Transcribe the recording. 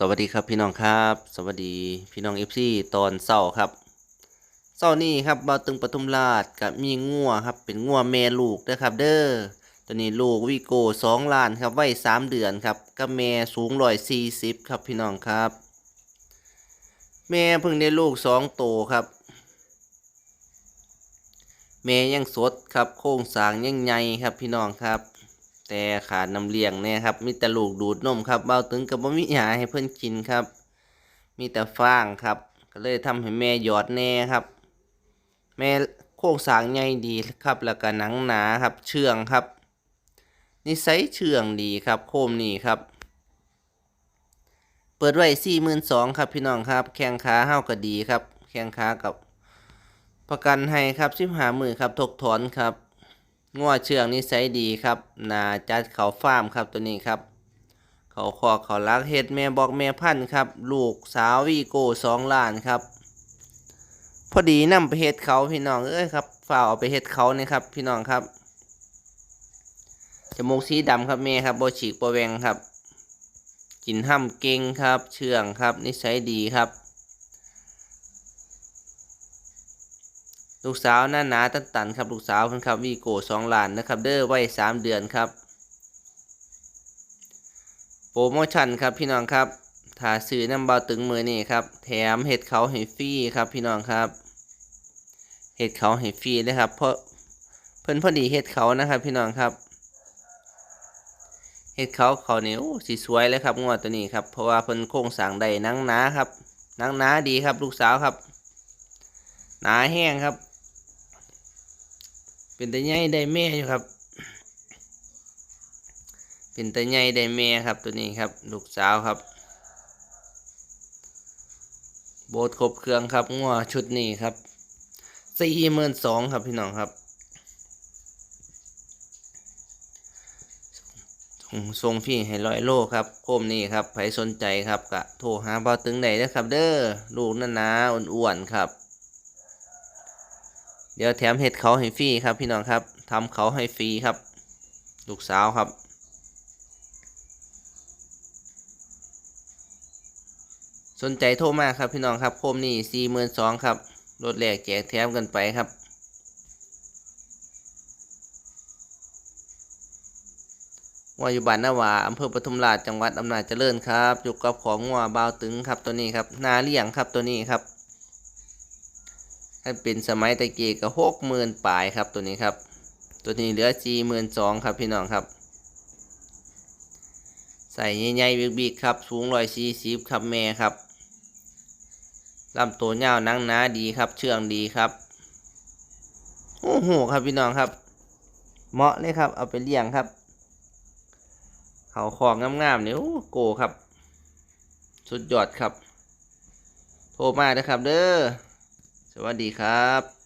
สวัสดีครับพี่น้องครับ สวัสดีพี่น้องเอฟซีตอนเศร้าครับเศร้านี้ครับบาวตึงปทุมราชกับมีงัวครับเป็นงัวแม่ลูกนะครับ เด้อตัวนี้ลูกวิโก้สองล้านครับไว้สามเดือนครับกับแม่สูงร้อยสี่สิบครับพี่น้องครับ แม่เพิ่งได้ลูกสองโตครับ แม่ยังสดครับโครงสางยังใหญ่ครับพี่น้องครับ แต่ขาดน้ำเลี้ยงเนี่ยครับ มีแต่ลูกดูดนมครับเบาตึงกับบ่มีหยาให้เพิ่อนกินครับ มีแต่ฟางครับ ก็เลยทำให้แม่หยอดแน่ครับ แม่โครงสางใหญ่ดีครับ แล้วก็หนังหนาครับ เชื่องครับ นิสัยเชื่องดีครับ โคมนี่ครับ เปิดไว้สี่หมื่นสองครับพี่น้องครับ แข้งขาเฮาก็ดีครับ แข้งขากับ ประกันให้ครับสิบหามือครับ ทกถอนครับ งัวเชืองนิสัยดีครับนาจัดเขาฟาร์มครับตัวนี้ครับ เขาคอเขาลักเฮ็ดแม่บอกแม่พันธุ์ครับ ลูกสาววีโก้สองล้านครับ พอดีนำไปเฮ็ดเขาพี่น้องเอ้ยครับฝ่าเอาไปเฮ็ดเขานี่ครับ พี่น้องครับจมูกสีดำครับแม่ครับโบฉีกโบแวงครับกินห้ำเก่งครับ เชื่องครับ นิสัยดีครับ ลูกสาวหน้าหนาตันตันครับ ลูกสาวเพิ่นครับวีโก้สองล้านนะครับเด้อไว้สามเดือนครับ โปรโมชั่นครับพี่น้องครับถ้าซื้อน้ำเบาตึงมือนี่ครับ แถมเห็ดเขาให้ฟรีครับพี่น้องครับเห็ดเขาให้ฟรีเลยครับเพราะเพิ่นพอดีเห็ดเขานะครับพี่น้องครับเห็ดเขาเขาเนี่ยโอ้สีสวยเลยครับงวดตัวนี้ครับเพราะว่าเพิ่นโครงสางได้นังหนาครับนังหนาดีครับลูกสาวครับหนาแห้งครับ เป็นแต่ใหญ่ได้แม่อยู่ครับ เป็นแต่ใหญ่ได้แม่ครับตัวนี้ครับลูกสาวครับ โบสถ์ครบเครื่องครับงัวชุดนี้ครับสี่หมื่นสองครับพี่น้องครับส่งส่งพี่ให้ร้อยโลครับโคมนี้ครับใครสนใจครับกะโทรหาเบาตึงได้นะครับ เด้อลูกหนาๆอ้วนๆครับ เดี๋ยวแถมเห็ดเขาให้ฟรีครับ พี่น้องครับทำเขาให้ฟรีครับ ลูกสาวครับสนใจโทรมาครับพี่น้องครับโคมนี่สี่หมื่นสองครับรถแรกแจกแถมกันไปครับ ว่าอยู่บ้านนาวาอำเภอปทุมราชจังหวัดอำนาจเจริญครับอยู่กับของงัวบาวตึงครับตัวนี้ครับนาเลี้ยงครับตัวนี้ครับ ถ้าเป็นสมัยตะเกี้ก็หกหมื่นปลายครับตัวนี้ครับ ตัวนี้เหลือสี่หมื่นสองครับพี่น้องครับ ใส่ใหญ่ๆบิ๊กๆครับ สูงร้อยสี่สิบครับแม่ครับลำตัวยาวหนังหนาดีครับ เชื่องดีครับโอ้โหครับพี่น้องครับเหมาะเลยครับเอาไปเลี้ยงครับ เขาของงามๆเนี่ยโอ้โกครับ สุดยอดครับ โทรมาเด้อครับเด้อ วัสดีครับ